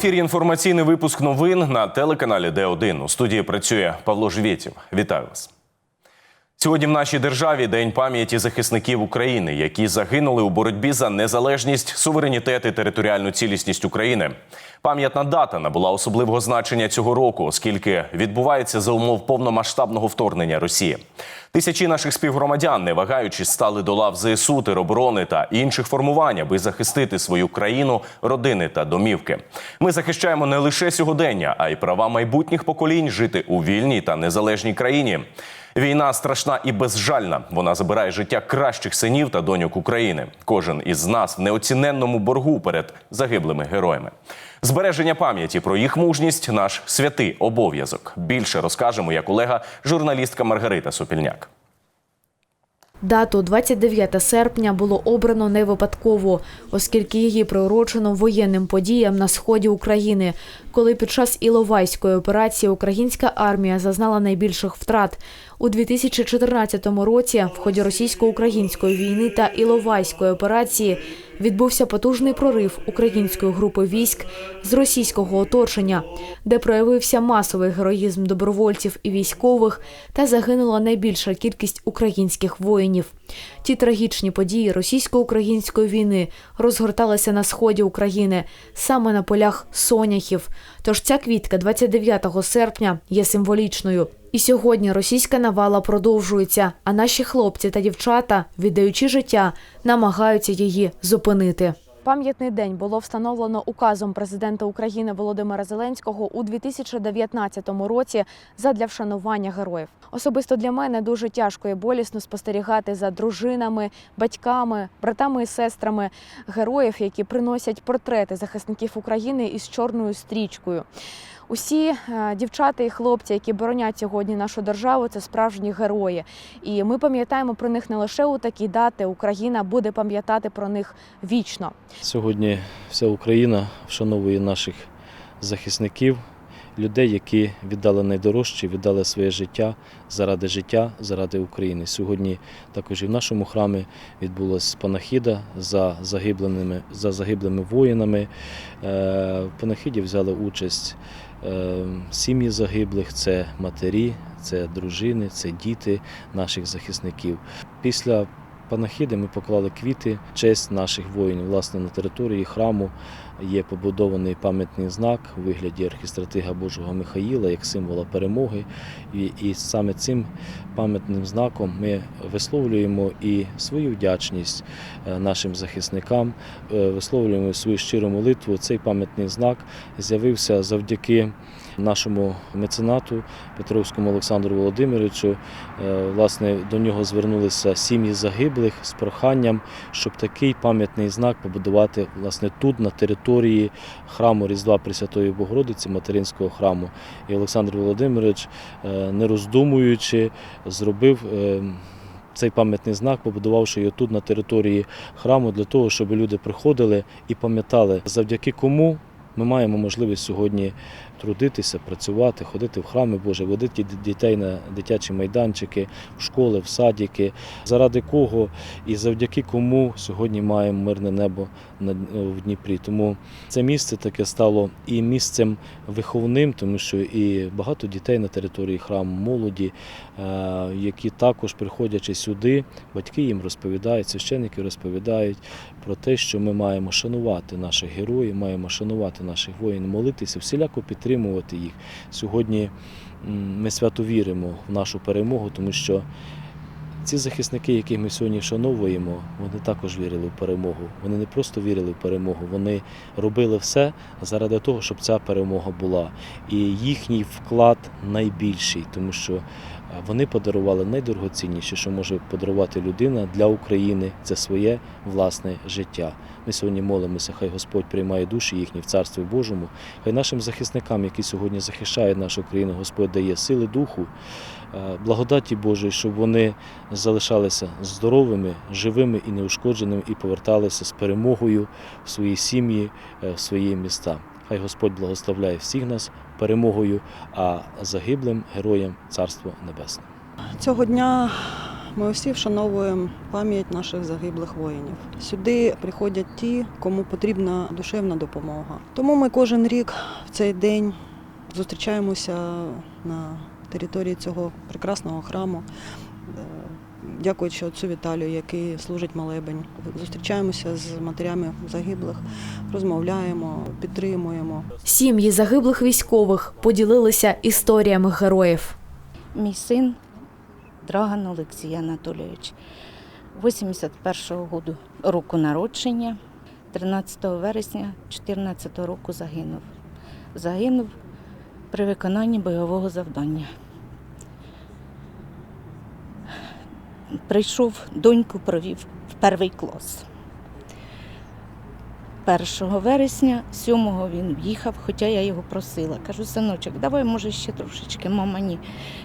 Ефірі інформаційний випуск новин на телеканалі Д1. У студії працює Павло Жвєтів. Вітаю вас. Сьогодні в нашій державі День пам'яті захисників України, які загинули у боротьбі за незалежність, суверенітет і територіальну цілісність України. Пам'ятна дата набула особливого значення цього року, оскільки відбувається за умов повномасштабного вторгнення Росії. Тисячі наших співгромадян, не вагаючись, стали до лав ЗСУ, тероборони та інших формувань, аби захистити свою країну, родини та домівки. Ми захищаємо не лише сьогодення, а й права майбутніх поколінь жити у вільній та незалежній країні. Війна страшна і безжальна. Вона забирає життя кращих синів та доньок України. Кожен із нас в неоціненному боргу перед загиблими героями. Збереження пам'яті про їх мужність наш святий обов'язок. Більше розкаже моя колега, журналістка Маргарита Сопільняк. Дату 29 серпня було обрано не випадково, оскільки її приурочено воєнним подіям на сході України, коли під час Іловайської операції українська армія зазнала найбільших втрат. У 2014 році в ході російсько-української війни та Іловайської операції відбувся потужний прорив української групи військ з російського оточення, де проявився масовий героїзм добровольців і військових та загинула найбільша кількість українських воїнів. Ті трагічні події російсько-української війни розгорталися на сході України, саме на полях соняхів. Тож ця квітка 29 серпня є символічною. І сьогодні російська навала продовжується, а наші хлопці та дівчата, віддаючи життя, намагаються її зупинити. Пам'ятний день було встановлено указом президента України Володимира Зеленського у 2019 році задля вшанування героїв. Особисто для мене дуже тяжко і болісно спостерігати за дружинами, батьками, братами і сестрами героїв, які приносять портрети захисників України із чорною стрічкою. Усі е, дівчата і хлопці, які боронять сьогодні нашу державу, це справжні герої. І ми пам'ятаємо про них не лише у такі дати. Україна буде пам'ятати про них вічно. Сьогодні вся Україна вшановує наших захисників, людей, які віддали найдорожче, віддали своє життя заради життя, заради України. Сьогодні також і в нашому храмі відбулася панахіда за загибленими, за загиблими воїнами. Е, В панахіді взяли участь сім'ї загиблих, це матері, це дружини, це діти наших захисників. Після панахіди ми поклали квіти честь наших воїнів. Власне, на території храму є побудований пам'ятний знак у вигляді архістратига Божого Михаїла як символа перемоги. І, і саме цим пам'ятним знаком ми висловлюємо і свою вдячність е, нашим захисникам, е, висловлюємо свою щиру молитву. Цей пам'ятний знак з'явився завдяки нашому меценату Петровському Олександру Володимировичу. Е, Власне, до нього звернулися сім'ї загиблих з проханням, щоб такий пам'ятний знак побудувати власне тут, на території храму Різдва Пресвятої Богородиці, материнського храму. І Олександр Володимирович, е, не роздумуючи, зробив. е, Цей пам'ятний знак, побудувавши його тут на території храму, для того, щоб люди приходили і пам'ятали, завдяки кому ми маємо можливість сьогодні трудитися, працювати, ходити в храми Божі, водити дітей на дитячі майданчики, в школи, в садики, заради кого і завдяки кому сьогодні маємо мирне небо в Дніпрі. Тому це місце таке стало і місцем виховним, тому що і багато дітей на території храму, молоді, е, які також приходячи сюди, батьки їм розповідають, священники розповідають про те, що ми маємо шанувати наших героїв, маємо шанувати наших воїнів, молитися, всіляко підтримувати їх. Сьогодні ми свято віримо в нашу перемогу, тому що ці захисники, яких ми сьогодні вшановуємо, вони також вірили в перемогу. Вони не просто вірили в перемогу, вони робили все заради того, щоб ця перемога була. І їхній вклад найбільший, тому що вони подарували найдорогоцінніше, що може подарувати людина для України це своє власне життя. Ми сьогодні молимося, хай Господь приймає душі їхні в Царстві Божому. Хай нашим захисникам, які сьогодні захищають нашу країну, Господь дає сили духу, е, благодаті Божої, щоб вони залишалися здоровими, живими і неушкодженими, і поверталися з перемогою в свої сім'ї, е, в свої міста. Хай Господь благословляє всіх нас перемогою, а загиблим героям Царство Небесне. Цього дня ми всі вшановуємо пам'ять наших загиблих воїнів. Сюди приходять ті, кому потрібна душевна допомога. Тому ми кожен рік в цей день зустрічаємося на території цього прекрасного храму. Дякуючи отцю Віталію, який служить молебень. Зустрічаємося з матерями загиблих, розмовляємо, підтримуємо. Сім'ї загиблих військових поділилися історіями героїв. Мій син Драган Олексій Анатолійович, 81-го году, року народження, 13 вересня 2014 року загинув. Загинув при виконанні бойового завдання. Прийшов, доньку провів в перший клас. 1 вересня, 7-го він в'їхав, хоча я його просила. Кажу, синочок, давай, може, ще трошечки, мама, ні.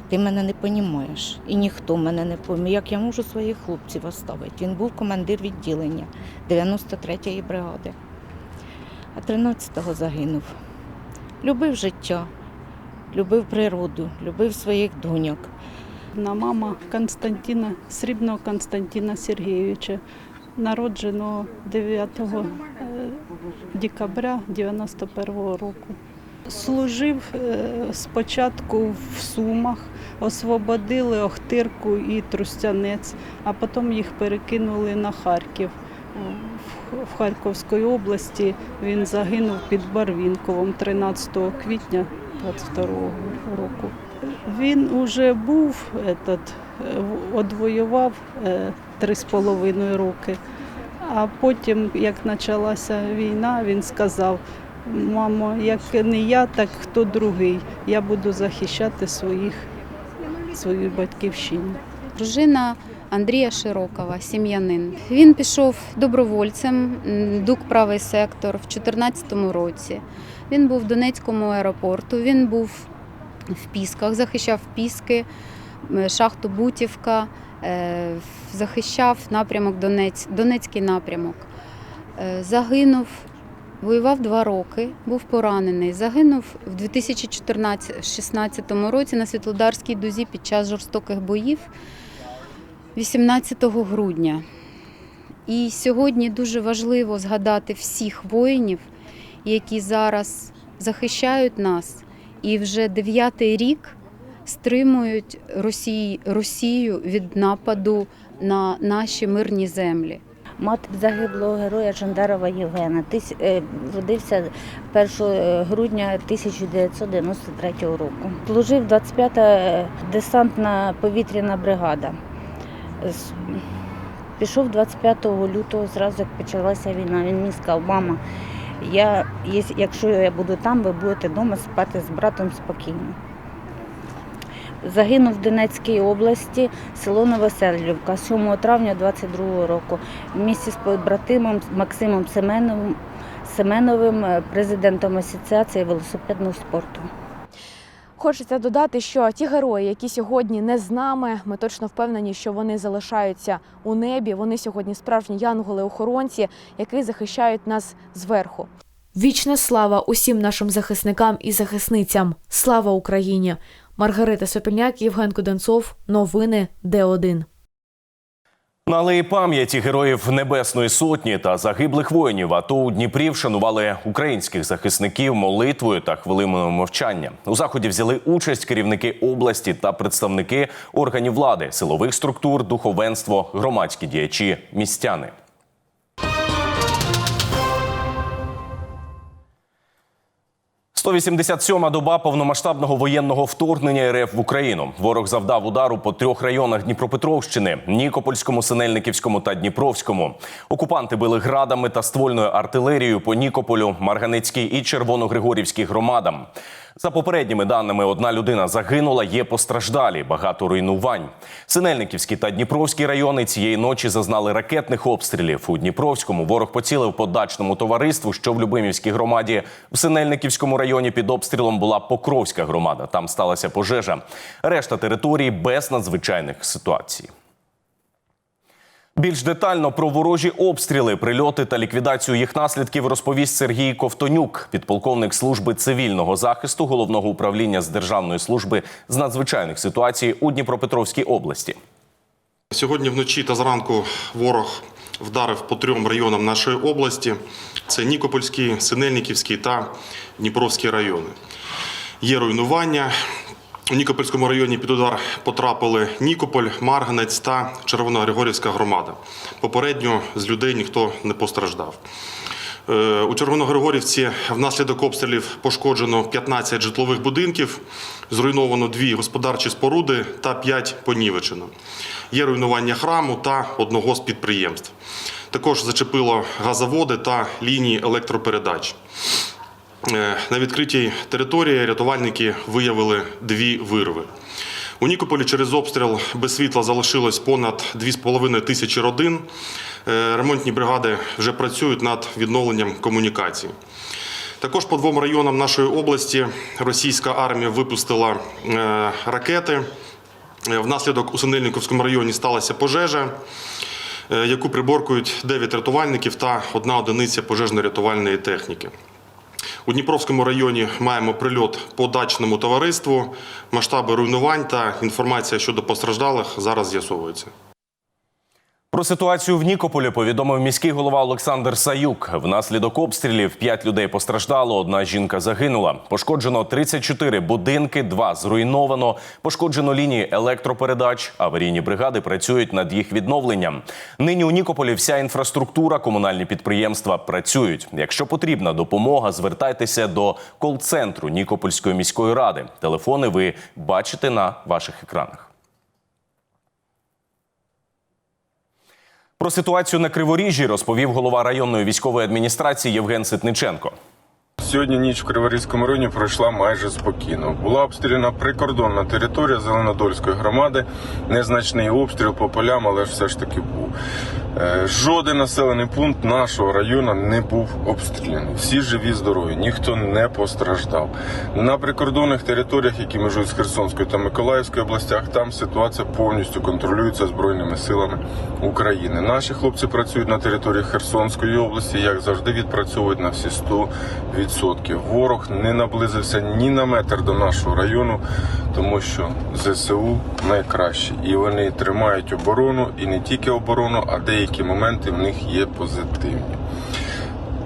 Ти мене не понімаєш. І ніхто мене не пойме. Як я можу своїх хлопців оставити? Він був командир відділення 93-ї бригади. А 13-го загинув. Любив життя, любив природу, любив своїх доньок. На мама Константина Срібного Константина Сергійовича, народженого 9 е, декабря 91 року. Служив е, спочатку в Сумах, освободили Охтирку і Трустянець, а потім їх перекинули на Харків. Е, В Харківській області він загинув під Барвінковом 13 квітня 22 року. Він уже був этот, е, одвоював е, три з половиною роки. А потім, як почалася війна, він сказав: мамо, як не я, так хто другий. Я буду захищати своїх, свою батьківщину. дружина Андрія Широкова, сім'янин. Він пішов добровольцем, ДУК правий сектор в 2014 році. Він був в Донецькому аеропорту, він був в Пісках, захищав Піски, шахту Бутівка, е, захищав напрямок Донець, Донецький напрямок. Е, Загинув, воював два роки, був поранений. Загинув в 2016 році на Світлодарській дузі під час жорстоких боїв 18 грудня. І сьогодні дуже важливо згадати всіх воїнів, які зараз захищають нас і вже дев'ятий рік стримують Росії, Росію від нападу на наші мирні землі. Мати загиблого героя Жандарова Євгена. Е, Родився 1 грудня 1993 року. Служив 25-та десантна повітряна бригада. Пішов 25 лютого, зразу як почалася війна. Він мені сказав, мама, я, якщо я буду там, ви будете вдома спати з братом спокійно. Загинув в Донецькій області, село Новоселівка 7 травня 22 року. В місті з побратимом Максимом Семеновим, Семеновим, президентом Асоціації велосипедного спорту. Хочеться додати, що ті герої, які сьогодні не з нами, ми точно впевнені, що вони залишаються у небі. Вони сьогодні справжні янголи-охоронці, які захищають нас зверху. Вічна слава усім нашим захисникам і захисницям. Слава Україні! Маргарита Сопільняк, Євген Куденцов. Новини Д1. На алеї пам'яті героїв Небесної Сотні та загиблих воїнів АТО у Дніпрі вшанували українських захисників молитвою та хвилиною мовчання. У заході взяли участь керівники області та представники органів влади, силових структур, духовенство, громадські діячі, містяни. – 187-ма доба повномасштабного воєнного вторгнення РФ в Україну. Ворог завдав удару по трьох районах Дніпропетровщини: Нікопольському, Синельниківському та Дніпровському. Окупанти били градами та ствольною артилерією по Нікополю, Марганицькій і Червоногригорівській громадам. За попередніми даними, одна людина загинула, є постраждалі, багато руйнувань. Синельниківський та Дніпровський райони цієї ночі зазнали ракетних обстрілів. У Дніпровському ворог поцілив по дачному товариству, що в Любимівській громаді. В Синельниківському районі під обстрілом була Покровська громада. Там сталася пожежа. Решта території без надзвичайних ситуацій. Більш детально про ворожі обстріли, прильоти та ліквідацію їх наслідків розповість Сергій Ковтонюк, підполковник служби цивільного захисту головного управління з державної служби з надзвичайних ситуацій у Дніпропетровській області. Сьогодні вночі та зранку ворог вдарив по трьом районам нашої області: це Нікопольський, Синельниківський та Дніпровський райони. Є руйнування. У Нікопольському районі під удар потрапили Нікополь, Марганець та Червоногригорівська громада. Попередньо з людей ніхто не постраждав. Е, У Червоногригорівці внаслідок обстрілів пошкоджено 15 житлових будинків, зруйновано дві господарчі споруди та 5 понівечено. Є руйнування храму та одного з підприємств. Також зачепило газоводи та лінії електропередач. Е, На відкритій території рятувальники виявили дві вирви. У Нікополі через обстріл без світла залишилось понад 2,5 тисячі родин. Е, Ремонтні бригади вже працюють над відновленням комунікацій. Також по двом районам нашої області російська армія випустила е, ракети. Е, Внаслідок у Синельниковському районі сталася пожежа, яку приборкують 9 рятувальників та одна одиниця пожежно-рятувальної техніки. У Дніпровському районі маємо прильот по дачному товариству. Масштаби руйнувань та інформація щодо постраждалих зараз з'ясовуються. Про ситуацію в Нікополі повідомив міський голова Олександр Саюк. Внаслідок обстрілів 5 людей постраждало, одна жінка загинула. Пошкоджено 34 будинки, два зруйновано. Пошкоджено лінії електропередач. Аварійні бригади працюють над їх відновленням. Нині у Нікополі вся інфраструктура, комунальні підприємства працюють. Якщо потрібна допомога, звертайтеся до кол-центру Нікопольської міської ради. Телефони ви бачите на ваших екранах. Про ситуацію на Криворіжжі розповів голова районної військової адміністрації Євген Ситниченко. Сьогодні ніч в Криворізькому районі пройшла майже спокійно. Була обстріляна прикордонна територія Зеленодольської громади. Незначний обстріл по полям, але ж все ж таки був. Е, Жоден населений пункт нашого району не був обстріляний. Всі живі, здорові, ніхто не постраждав. На прикордонних територіях, які межують з Херсонською та Миколаївською областях, там ситуація повністю контролюється збройними силами України. Наші хлопці працюють на території Херсонської області, як завжди, відпрацьовують на всі 100%. Ворог не наблизився ні на метр до нашого району, тому що ЗСУ найкращі. І вони тримають оборону, і не тільки оборону, а деякі моменти в них є позитивні.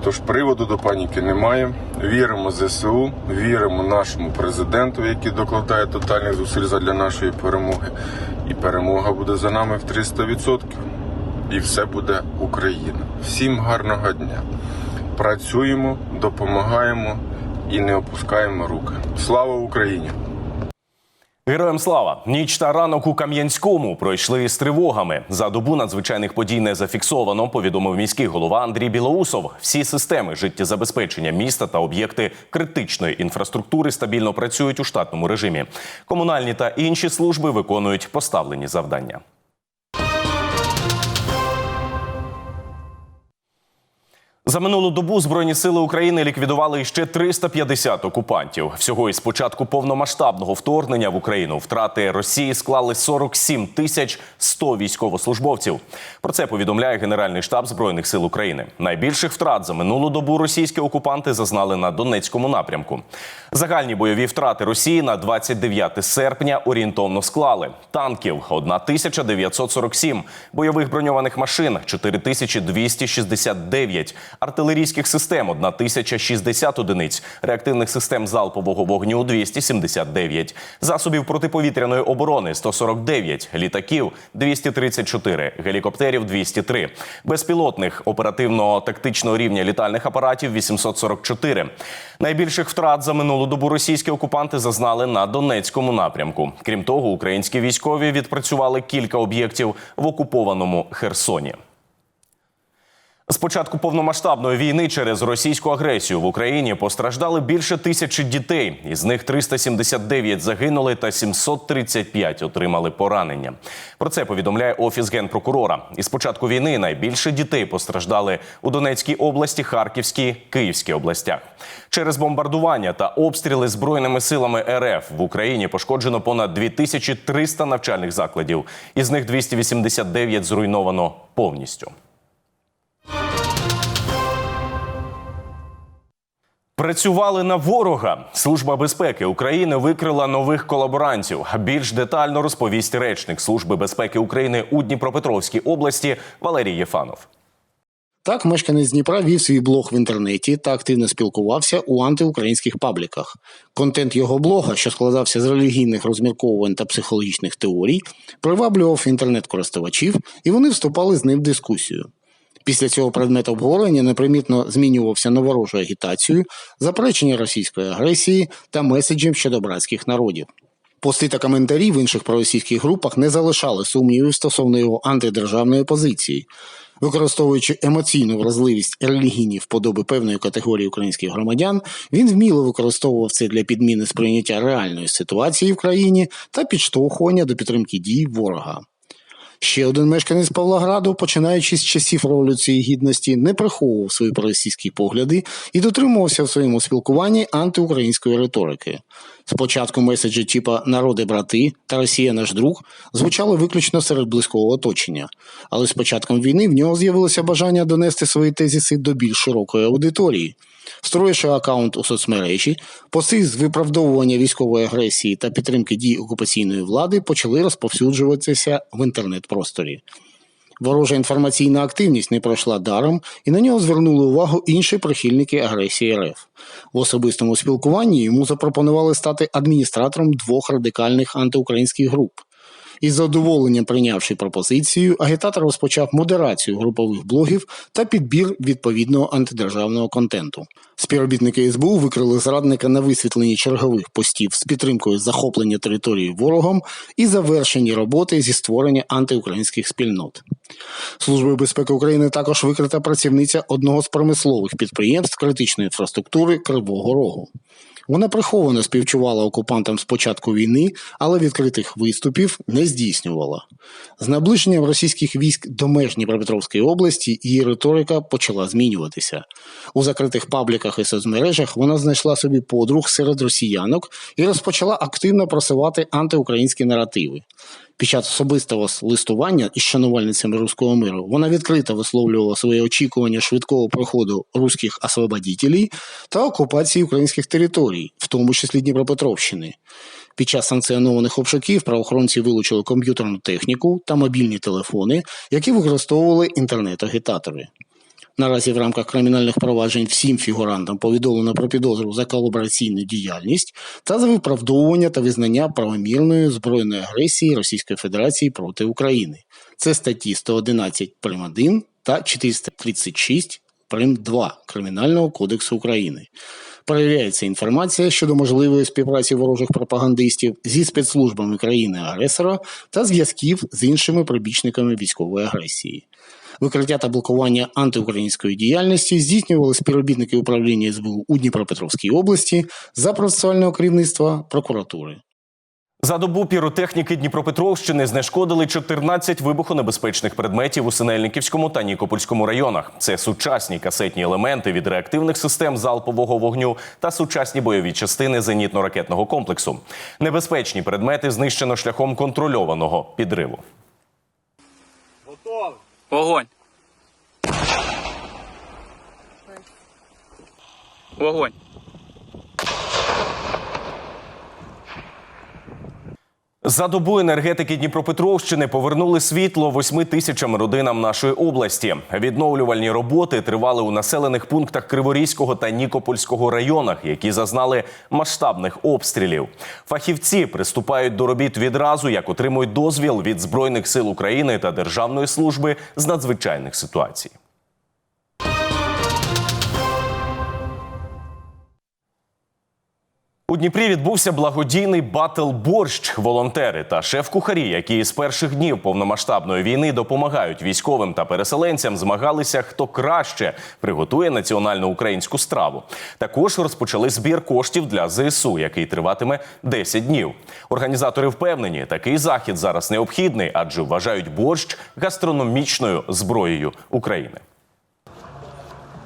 Тож приводу до паніки немає. Віримо ЗСУ, віримо нашому президенту, який докладає тотальних зусиль для нашої перемоги. І перемога буде за нами в 300%. І все буде Україна. Всім гарного дня. Працюємо, допомагаємо і не опускаємо руки. Слава Україні! Героям слава! Ніч та ранок у Кам'янському пройшли з тривогами. За добу надзвичайних подій не зафіксовано. Повідомив міський голова Андрій Білоусов. Всі системи життєзабезпечення міста та об'єкти критичної інфраструктури стабільно працюють у штатному режимі. Комунальні та інші служби виконують поставлені завдання. За минулу добу Збройні сили України ліквідували ще 350 окупантів. Всього із початку повномасштабного вторгнення в Україну втрати Росії склали 47 тисяч 100 військовослужбовців. Про це повідомляє Генеральний штаб Збройних сил України. Найбільших втрат за минулу добу російські окупанти зазнали на Донецькому напрямку. Загальні бойові втрати Росії на 29 серпня орієнтовно склали танків 1947, бойових броньованих машин 4269, артилерійських систем 1060 одиниць, реактивних систем залпового вогню 279, засобів протиповітряної оборони 149, літаків 234, гелікоптерів 203, безпілотних оперативно-тактичного рівня літальних апаратів 844. Найбільших втрат за минулу добу російські окупанти зазнали на Донецькому напрямку. Крім того, українські військові відпрацювали кілька об'єктів в окупованому Херсоні. З початку повномасштабної війни через російську агресію в Україні постраждали більше тисячі дітей. Із них 379 загинули та 735 отримали поранення. Про це повідомляє офіс генпрокурора. Із початку війни найбільше дітей постраждали у Донецькій області, Харківській, Київській областях. Через бомбардування та обстріли збройними силами РФ в Україні пошкоджено понад 2300 навчальних закладів. Із них 289 зруйновано повністю. Працювали на ворога. Служба безпеки України викрила нових колаборантів. Більш детально розповість речник Служби безпеки України у Дніпропетровській області Валерій Єфанов. Так, мешканець Дніпра вів свій блог в інтернеті та активно спілкувався у антиукраїнських пабліках. Контент його блога, що складався з релігійних розмірковувань та психологічних теорій, приваблював інтернет-користувачів, і вони вступали з ним в дискусію. Після цього предмет обговорення непримітно змінювався на ворожу агітацію, заперечення російської агресії та меседжів щодо братських народів. Пости та коментарі в інших проросійських групах не залишали сумнівів стосовно його антидержавної позиції. Використовуючи емоційну вразливість релігійні вподоби певної категорії українських громадян, він вміло використовував це для підміни сприйняття реальної ситуації в країні та підштовхування до підтримки дій ворога. Ще один мешканець Павлограду, починаючи з часів Революції Гідності, не приховував свої проросійські погляди і дотримувався в своєму спілкуванні антиукраїнської риторики. Спочатку меседжі типа Народи брати та Росія наш друг звучали виключно серед близького оточення, але з початком війни в нього з'явилося бажання донести свої тезіси до більш широкої аудиторії. Строївши аккаунт у соцмережі, пости з виправдовування військової агресії та підтримки дій окупаційної влади почали розповсюджуватися в інтернет-просторі. Ворожа інформаційна активність не пройшла даром, і на нього звернули увагу інші прихильники агресії РФ. В особистому спілкуванні йому запропонували стати адміністратором двох радикальних антиукраїнських груп. Із задоволенням прийнявши пропозицію, агітатор розпочав модерацію групових блогів та підбір відповідного антидержавного контенту. Співробітники СБУ викрили зрадника на висвітленні чергових постів з підтримкою захоплення території ворогом і завершенні роботи зі створення антиукраїнських спільнот. Службою безпеки України також викрита працівниця одного з промислових підприємств критичної інфраструктури Кривого Рогу. Вона приховано співчувала окупантам з початку війни, але відкритих виступів не здійснювала. З наближенням російських військ до меж Дніпропетровської області її риторика почала змінюватися. У закритих пабліках і соцмережах вона знайшла собі подруг серед росіянок і розпочала активно просувати антиукраїнські наративи. Під час особистого листування із шанувальницями руського миру вона відкрито висловлювала своє очікування швидкого проходу руських освободітелів та окупації українських територій, в тому числі Дніпропетровщини. Під час санкціонованих обшуків правоохоронці вилучили комп'ютерну техніку та мобільні телефони, які використовували інтернет-агітатори. Наразі в рамках кримінальних проваджень всім фігурантам повідомлено про підозру за колабораційну діяльність та за виправдовування та визнання правомірної збройної агресії Російської Федерації проти України. Це статті 111 прим. 1 та 436 прим. 2 Кримінального кодексу України. Перевіряється інформація щодо можливої співпраці ворожих пропагандистів зі спецслужбами країни-агресора та зв'язків з іншими прибічниками військової агресії. Викриття та блокування антиукраїнської діяльності здійснювали співробітники управління СБУ у Дніпропетровській області за процесуального керівництва прокуратури. За добу піротехніки Дніпропетровщини знешкодили 14 вибухонебезпечних предметів у Синельниківському та Нікопольському районах. Це сучасні касетні елементи від реактивних систем залпового вогню та сучасні бойові частини зенітно-ракетного комплексу. Небезпечні предмети знищено шляхом контрольованого підриву. Огонь. Огонь. За добу енергетики Дніпропетровщини повернули світло восьми тисячам родинам нашої області. Відновлювальні роботи тривали у населених пунктах Криворізького та Нікопольського районах, які зазнали масштабних обстрілів. Фахівці приступають до робіт відразу, як отримують дозвіл від збройних сил України та Державної служби з надзвичайних ситуацій. У Дніпрі відбувся благодійний батл борщ. Волонтери та шеф-кухарі, які з перших днів повномасштабної війни допомагають військовим та переселенцям, змагалися, хто краще приготує національну українську страву. Також розпочали збір коштів для ЗСУ, який триватиме 10 днів. Організатори впевнені, такий захід зараз необхідний, адже вважають борщ гастрономічною зброєю України.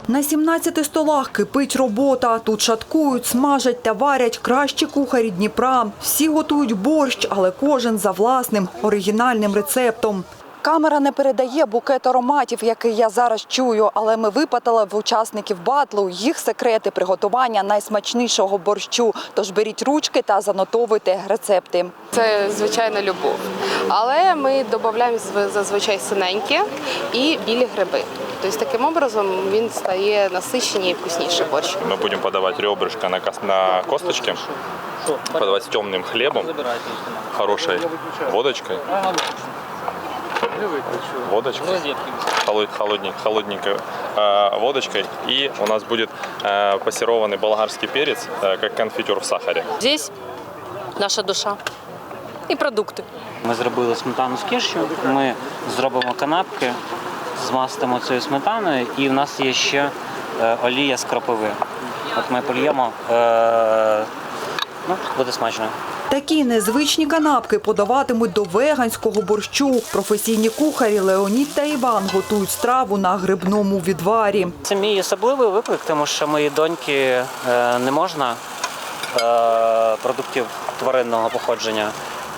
На 17 столах кипить робота. Тут шаткують, смажать та варять кращі кухарі Дніпра. Всі готують борщ, але кожен за власним оригінальним рецептом. Камера не передає букет ароматів, який я зараз чую, але ми випитали в учасників батлу їх секрети приготування найсмачнішого борщу. Тож беріть ручки та занотовуйте рецепти. Це звичайна любов. Але ми додаємо зв- зазвичай синеньке і білі гриби. Тобто таким образом він стає насиченіше і вкусніше борщ. Мы будем подавать ребрышко на, кос- на косточке, подавать с темным хлебом, хорошей водочкой. Водочкой. Холод, холодней, холодненькой э, водочкой. И у нас будет э, пассерованный болгарский перец, э, как конфитюр в сахаре. Здесь наша душа і продукти. Ми зробили сметану з кішю, ми зробимо канапки, змастимо цією сметаною, і в нас є ще е, олія з кропиви. От ми польємо, е, ну, буде смачно. Такі незвичні канапки подаватимуть до веганського борщу. Професійні кухарі Леонід та Іван готують страву на грибному відварі. Це мій особливий виклик, тому що моїй доньки е, не можна е, продуктів тваринного походження.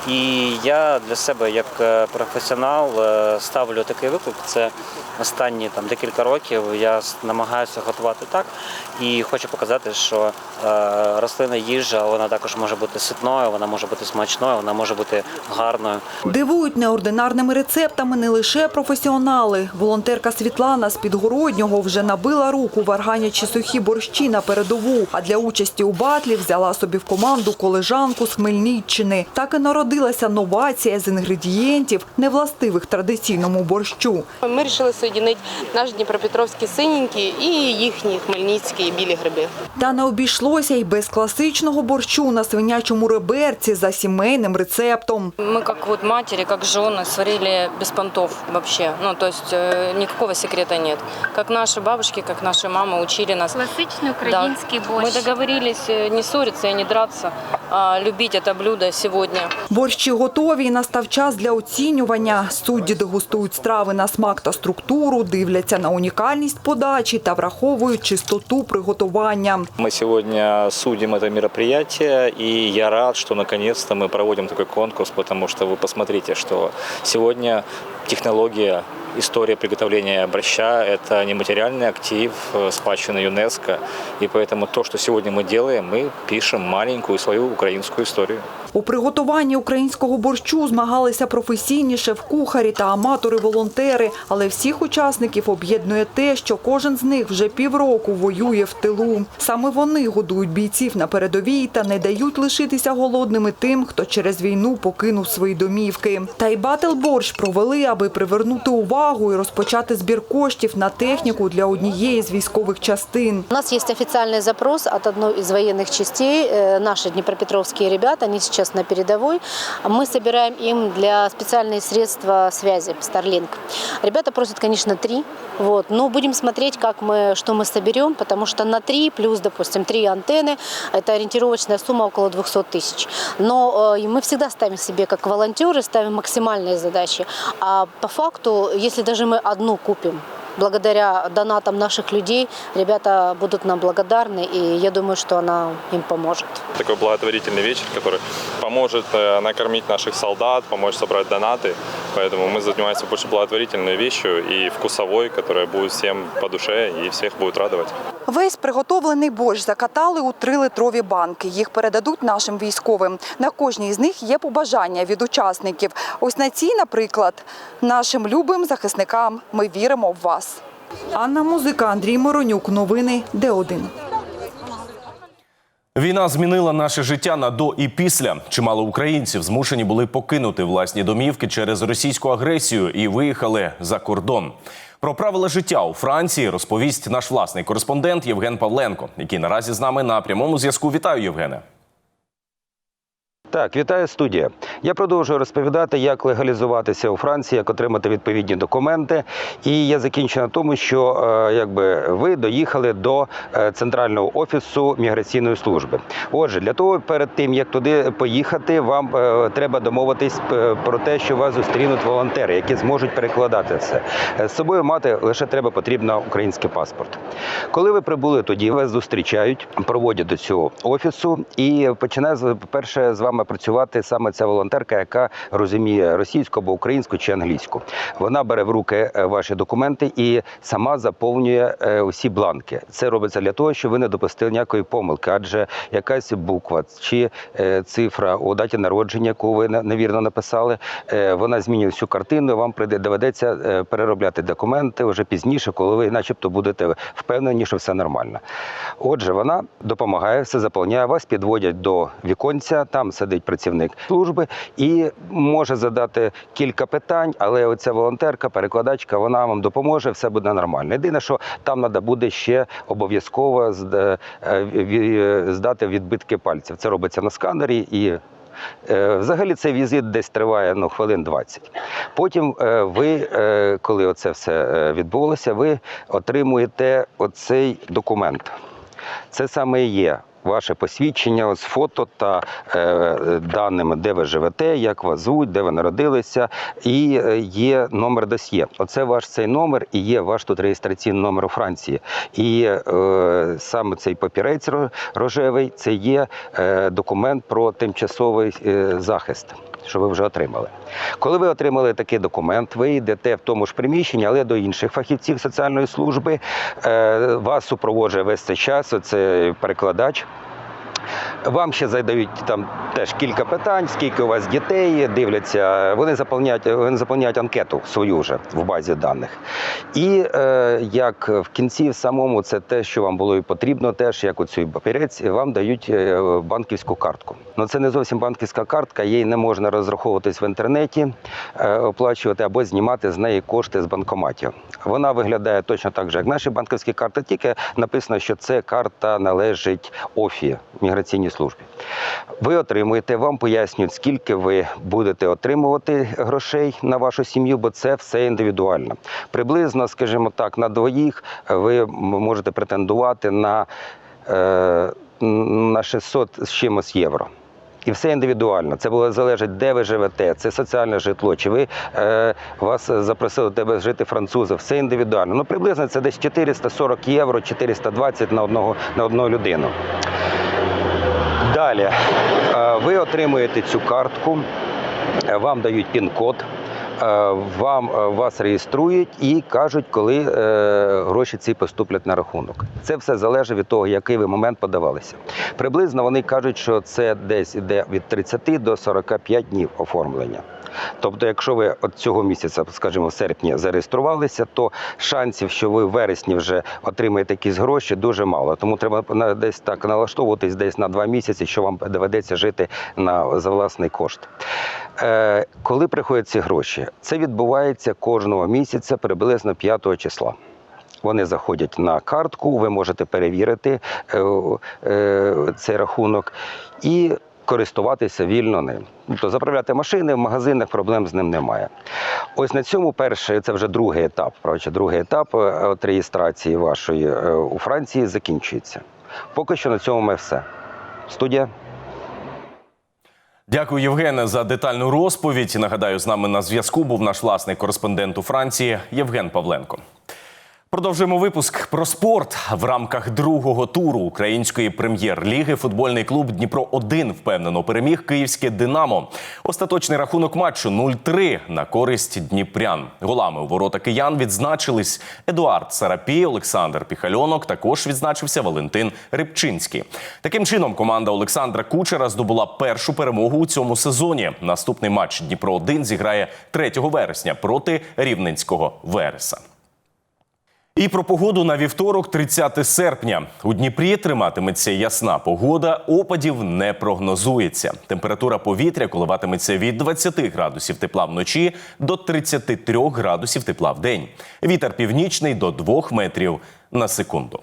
І я для себе, як е, професіонал, е, ставлю такий виклик. Це останні там декілька років. Я намагаюся готувати так і хочу показати, що е, рослинна їжа вона також може бути ситною, вона може бути смачною, вона може бути гарною. Дивують неординарними рецептами не лише професіонали. Волонтерка Світлана з Підгороднього вже набила руку, варганячи сухі борщі на передову. А для участі у батлі взяла собі в команду колежанку з Хмельниччини. Так і народилася новація з інгредієнтів, невластивих традиційному борщу. Ми вирішили соєдинити наш дніпропетровський синенький і їхні хмельницькі білі гриби. Та не обійшлося й без класичного борщу на свинячому реберці за сімейним рецептом. Мы как вот матери, как жены сварили без понтов вообще. Ну, то есть э, никакого секрета нет. Как наши бабушки, как наши мамы учили нас. Класичний український борщ. Мы договорились э, не ссориться и не драться, а любить это блюдо сегодня. Борщі готові і настав час для оцінювання. Судді дегустують страви на смак та структуру, дивляться на унікальність подачі та враховують чистоту приготування. Мы сегодня судим это мероприятие, и я рад, что наконец-то мы проводим такой конкурс, потому что вы посмотрите, что сегодня технология, история приготовления борща – это нематериальный актив, э, спадщина ЮНЕСКО, и поэтому то, что сегодня мы делаем, мы пишем маленькую свою украинскую историю. У приготуванні українського борщу змагалися професійні шеф-кухарі та аматори-волонтери, але всіх учасників об'єднує те, що кожен з них вже півроку воює в тилу. Саме вони годують бійців на передовій та не дають лишитися голодними тим, хто через війну покинув свої домівки. Та й батл борщ провели, аби привернути увагу і розпочати збір коштів на техніку для однієї з військових частин. У нас есть официальный запрос от одной из военных частей. Э, Наши днепропетровские ребята, они сейчас на передовой. Мы собираем им для специальные средства связи Starlink. Ребята просят, конечно, три. Вот. Но будем смотреть, как мы, что мы соберем, потому что на три плюс, допустим, три антенны – это ориентировочная сумма около 200 тысяч. Но э, и мы всегда ставим себе, как волонтеры, ставим максимальные задачи. А по факту, если даже мы одну купим, благодаря донатам наших людей ребята будут нам благодарны, и я думаю, что она им поможет. Такой благотворительный вечер, который поможет э, накормить наших солдат, поможет собрать донаты. Поэтому мы занимаемся больше благотворительной вещью и вкусовой, которая будет всем по душе и всех будет радовать. Весь приготовлений борщ закатали у трилитрові банки. Їх передадуть нашим військовим. На кожній з них є побажання від учасників. Ось на цій, наприклад, нашим любим захисникам ми віримо в вас. Анна Музика, Андрій Моронюк. Новини Д1. Війна змінила наше життя на до і після. Чимало українців змушені були покинути власні домівки через російську агресію і виїхали за кордон. Про правила життя у Франції розповість наш власний кореспондент Євген Павленко, який наразі з нами на прямому зв'язку. Вітаю, Євгене. Так, вітаю студія. Я продовжую розповідати, як легалізуватися у Франції, як отримати відповідні документи. І я закінчу на тому, що е, якби ви доїхали до е, центрального офісу міграційної служби. Отже, для того перед тим як туди поїхати, вам е, треба домовитись про те, що вас зустрінуть волонтери, які зможуть перекладати це. З собою мати лише треба потрібно український паспорт. Коли ви прибули, тоді вас зустрічають, проводять до цього офісу і починає перше з вами працювати саме ця волонтерка, яка розуміє російську або українську чи англійську. Вона бере в руки е, ваші документи і сама заповнює е, усі бланки. Це робиться для того, щоб ви не допустили ніякої помилки, адже якась буква чи е, цифра у даті народження, яку ви невірно написали, вона змінює всю картину. Вам доведеться переробляти документи вже пізніше, коли ви, начебто, будете впевнені, що все нормально. Отже, вона допомагає, все заповняє вас, підводять до віконця. Там сидить працівник служби і може задати кілька питань, але оця волонтерка, перекладачка, вона вам допоможе, все буде нормально. Єдине, що там треба буде ще обов'язково е, здати відбитки пальців. Це робиться на сканері і. е, Взагалі цей візит десь триває ну, хвилин 20. Потім е, ви, коли оце все відбулося, ви отримуєте оцей документ. Це саме є ваше посвідчення з фото та е, даними, де ви живете, як вас звуть, де ви народилися, і е, є номер досьє. Оце ваш цей номер і є ваш тут реєстраційний номер у Франції. І е, саме цей папірець рожевий це є е, документ про тимчасовий е, захист. Що ви вже отримали. Коли ви отримали такий документ, ви йдете в тому ж приміщенні, але до інших фахівців соціальної служби. Е, Вас супроводжує весь цей час. Це перекладач. Вам ще задають там теж кілька питань, скільки у вас дітей, дивляться. Вони заповняють, вони заповняють анкету свою вже в базі даних. І е, як в кінці в самому це те, що вам було і потрібно, теж як оцю папірець, вам дають е, банківську картку. Ну це не зовсім банківська картка, їй не можна розраховуватись в інтернеті, е, оплачувати або знімати з неї кошти з банкоматів. Вона виглядає точно так же, як наші банківські карти, тільки написано, що це карта належить ОФІ міграційній службі. Ви отримуєте, вам пояснюють, скільки ви будете отримувати грошей на вашу сім'ю, бо це все індивідуально. Приблизно, скажімо так, на двоїх ви можете претендувати на, е, на 600 з чимось євро. І все індивідуально. Це було залежить, де ви живете, це соціальне житло, чи ви е, вас запросили тебе жити французи. Все індивідуально. Ну приблизно це десь 440 євро, 420 на одного на одну людину. Далі е, ви отримуєте цю картку, е, вам дають пін-код. е, Вам вас реєструють і кажуть, коли гроші ці поступлять на рахунок. Це все залежить від того, який ви момент подавалися. Приблизно вони кажуть, що це десь іде від 30 до 45 днів оформлення. Тобто, якщо ви от цього місяця, скажімо, в серпні зареєструвалися, то шансів, що ви в вересні вже отримаєте якісь гроші, дуже мало. Тому треба десь так налаштовуватись десь на два місяці, що вам доведеться жити на за власний кошт. Е, коли приходять ці гроші, це відбувається кожного місяця приблизно 5 числа. Вони заходять на картку, ви можете перевірити е, е, цей рахунок і користуватися вільно ним. Тобто заправляти машини в магазинах, проблем з ним немає. Ось на цьому перший, це вже другий етап. Коротше, другий етап е, от реєстрації вашої е, у Франції закінчується. Поки що на цьому ми все. Студія. Дякую, Євгене, за детальну розповідь. Нагадаю, з нами на зв'язку був наш власний кореспондент у Франції Євген Павленко. Продовжуємо випуск про спорт в рамках другого туру української прем'єр-ліги. Футбольний клуб Дніпро 1 впевнено переміг київське Динамо. Остаточний рахунок матчу 0-3 на користь Дніпрян. Голами у ворота киян відзначились Едуард Сарапій, Олександр Піхальонок. Також відзначився Валентин Рибчинський. Таким чином, команда Олександра Кучера здобула першу перемогу у цьому сезоні. Наступний матч Дніпро 1 зіграє 3 вересня проти рівненського Вереса. І про погоду на вівторок, 30 серпня. У Дніпрі триматиметься ясна погода, опадів не прогнозується. Температура повітря коливатиметься від 20 градусів тепла вночі до 33 градусів тепла в день. Вітер північний до 2 метрів на секунду.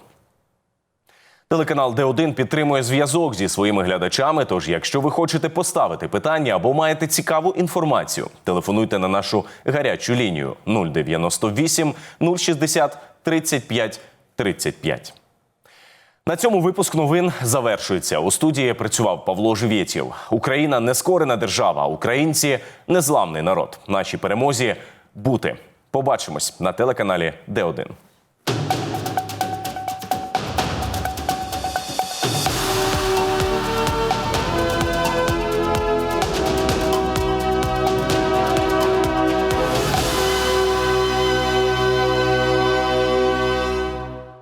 Телеканал Д1 підтримує зв'язок зі своїми глядачами. Тож, якщо ви хочете поставити питання або маєте цікаву інформацію, телефонуйте на нашу гарячу лінію 098 060 35 35. На цьому випуск новин завершується. У студії працював Павло Живєтєв. Україна нескорена держава. Українці незламний народ. Нашій перемозі бути. Побачимось на телеканалі Д1.